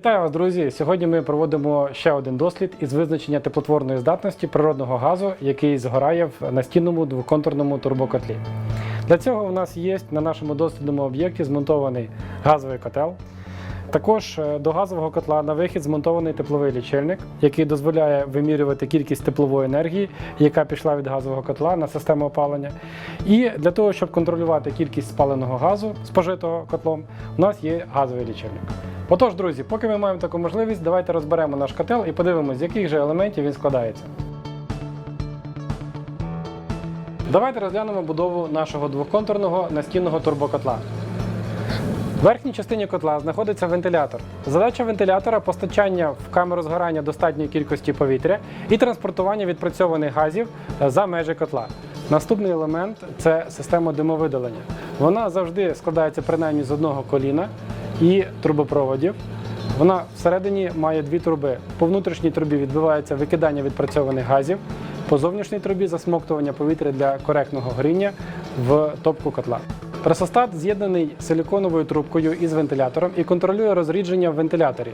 Вітаю вас, друзі! Сьогодні ми проводимо ще один дослід із визначення теплотворної здатності природного газу, який згорає в настінному двоконтурному турбокотлі. Для цього у нас є на нашому дослідному об'єкті змонтований газовий котел. Також е, до газового котла на вихід змонтований тепловий лічильник, який дозволяє вимірювати кількість теплової енергії, яка пішла від газового котла на систему опалення. І для того, щоб контролювати кількість спаленого газу, спожитого котлом, у нас є газовий лічильник. Отож, друзі, поки ми маємо таку можливість, давайте розберемо наш котел і подивимося, з яких же елементів він складається. Давайте розглянемо будову нашого двоконтурного настінного турбокотла. В верхній частині котла знаходиться вентилятор. Задача вентилятора постачання в камеру згорання достатньої кількості повітря і транспортування відпрацьованих газів е, за межі котла. Наступний елемент це система димовидалення. Вона завжди складається принаймні з одного коліна і трубопроводів. Вона всередині має дві труби. По внутрішній трубі відбувається викидання відпрацьованих газів, по зовнішній трубі засмоктування повітря для коректного горіння в топку котла. Пресостат з'єднаний силіконовою трубкою із вентилятором і контролює розрідження в вентиляторі.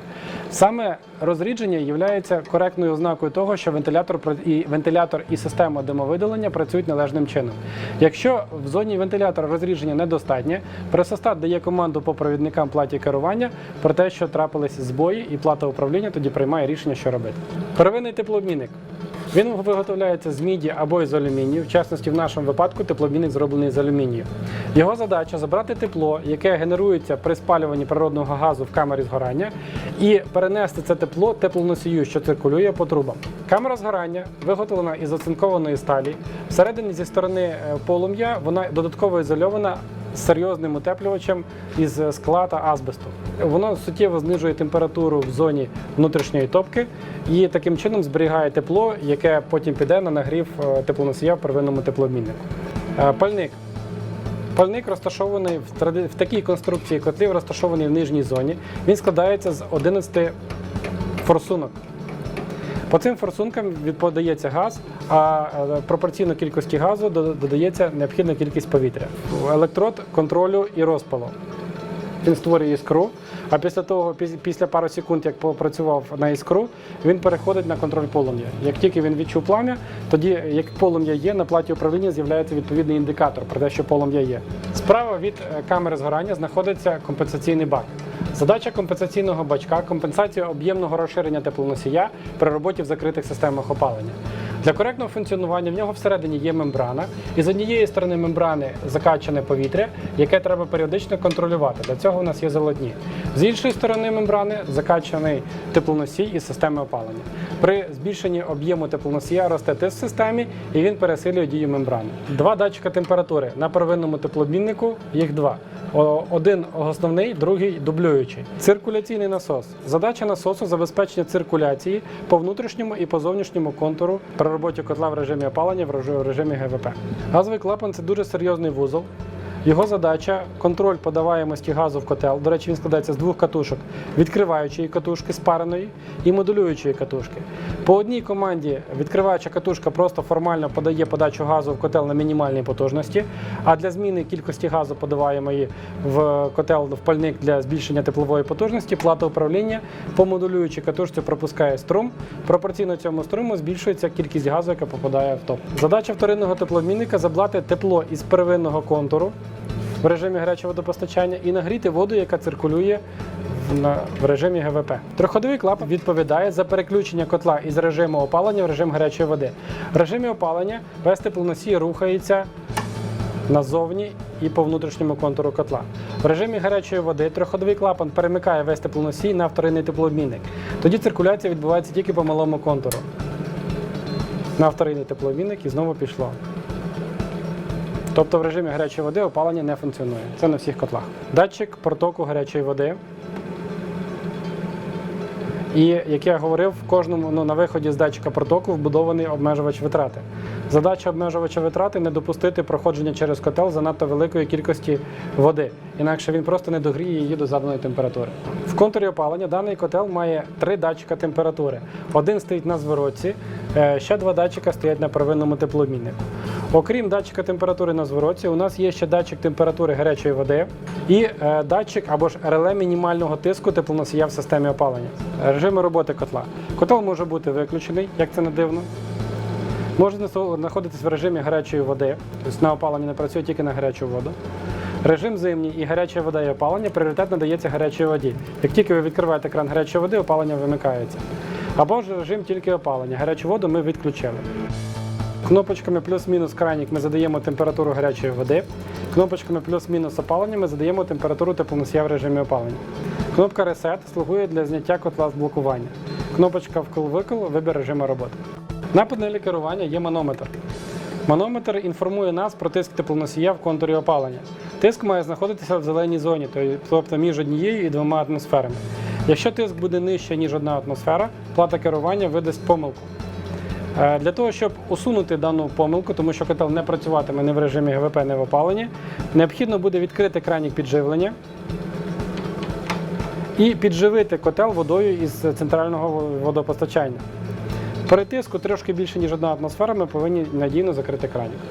Саме розрідження є коректною ознакою того, що вентилятор і вентилятор і система димовидалення працюють належним чином. Якщо в зоні вентилятора розрідження недостатнє, пресостат дає команду по провідникам платі керування про те, що трапились збої, і плата управління тоді приймає рішення, що робити. Первинний теплообмінник. Він виготовляється з міді або із алюмінію. В частності, в нашому випадку теплообмінник зроблений з алюмінію. Його задача забрати тепло, яке генерується при спалюванні природного газу в камері згорання, і перенести це тепло теплоносію, що циркулює по трубам. Камера згорання виготовлена із оцинкованої сталі. Всередині зі сторони е, полум'я вона додатково ізольована серйозним утеплювачем із скла та азбесту. Воно суттєво знижує температуру в зоні внутрішньої топки і таким чином зберігає тепло, яке потім піде на нагрів е, теплоносія в первинному теплообміннику. Е, Пальник. Пальник розташований в такій конструкції котлів, розташований в нижній зоні. Він складається з 11 форсунок. По цим форсункам від- подається газ, а е, пропорційно кількості газу додається необхідна кількість повітря. Електрод контролю і розпалу. Він створює іскру, а після того, після пару секунд, як попрацював на іскру, він переходить на контроль полум'я. Як тільки він відчув плам'я, тоді як полум'я є, на платі управління з'являється відповідний індикатор про те, що полум'я є. Справа від е, камери згорання знаходиться компенсаційний бак. Задача компенсаційного бачка компенсація об'ємного розширення теплоносія при роботі в закритих системах опалення. Для коректного функціонування в нього всередині є мембрана, і з однієї сторони мембрани закачане повітря, яке треба періодично контролювати. Для цього у нас є залотні. З іншої сторони мембрани закачаний теплоносій із системи опалення. При збільшенні об'єму теплоносія росте тиск в системі і він пересилює дію мембрани. Два датчика температури на первинному теплообміннику, їх два. Один основний, другий дублюючий. Циркуляційний насос. Задача насосу забезпечення циркуляції по внутрішньому і по зовнішньому контуру при роботі котла в режимі опалення в режимі ГВП. Газовий клапан це дуже серйозний вузол. Його задача контроль подаваємості газу в котел. До речі, він складається з двох катушок: відкриваючої катушки спареної і модулюючої катушки. По одній команді відкриваюча катушка просто формально подає подачу газу в котел на мінімальній потужності. А для зміни кількості газу подаваємої в котел в пальник для збільшення теплової потужності, плата управління по модулюючій катушці пропускає струм. Пропорційно цьому струму збільшується кількість газу, яка попадає в топ. Задача вторинного теплообмінника заблати тепло із первинного контуру в режимі гарячого водопостачання і нагріти воду, яка циркулює в- режимі ГВП. Триходовий клапан відповідає за переключення котла із режиму опалення в режим гарячої води. В режимі опалення весь теплоносій рухається назовні і по внутрішньому контуру котла. В режимі гарячої води триходовий клапан перемикає весь теплоносій на вторинний теплообмінник. Тоді циркуляція відбувається тільки по малому контуру. На вторинний теплообмінник і знову пішло. Тобто в режимі гарячої води опалення не функціонує. Це на всіх котлах. Датчик протоку гарячої води. І як я говорив, в кожному ну, на виході з датчика протоку вбудований обмежувач витрати. Задача обмежувача витрати не допустити проходження через котел занадто великої кількості води, інакше він просто не догріє її до заданої температури. В контурі опалення даний котел має три датчика температури. Один стоїть на зворотці, е, ще два датчика стоять на первинному теплообміннику. Окрім датчика температури на зворотці, у нас є ще датчик температури гарячої води і е, датчик або ж реле мінімального тиску теплоносія в системі опалення. Режими роботи котла. Котел може бути виключений, як це не дивно. Може знаходитись в режимі гарячої води, тобто на опаленні не працює тільки на гарячу воду. Режим зимній і гаряча вода і опалення пріоритет надається гарячій воді. Як тільки ви відкриваєте кран гарячої води, опалення вимикається. Або ж режим тільки опалення. Гарячу воду ми відключили. Кнопочками плюс-мінус крайнік ми задаємо температуру гарячої води. Кнопочками плюс-мінус опалення ми задаємо температуру теплоносія в режимі опалення. Кнопка Reset слугує для зняття котла з блокування. Кнопочка вкл-викл вибір режиму роботи. На панелі керування є манометр. Манометр інформує нас про тиск теплоносія в контурі опалення. Тиск має знаходитися в зеленій зоні, тобто між однією і двома атмосферами. Якщо тиск буде нижче, ніж одна атмосфера, плата керування видасть помилку. Е, Для того, щоб усунути дану помилку, тому що котел не працюватиме ні в режимі ГВП, ні в опаленні, необхідно буде відкрити кранік підживлення і підживити котел водою із центрального водопостачання. При тиску трошки більше, ніж одна атмосфера, ми повинні надійно закрити кранік.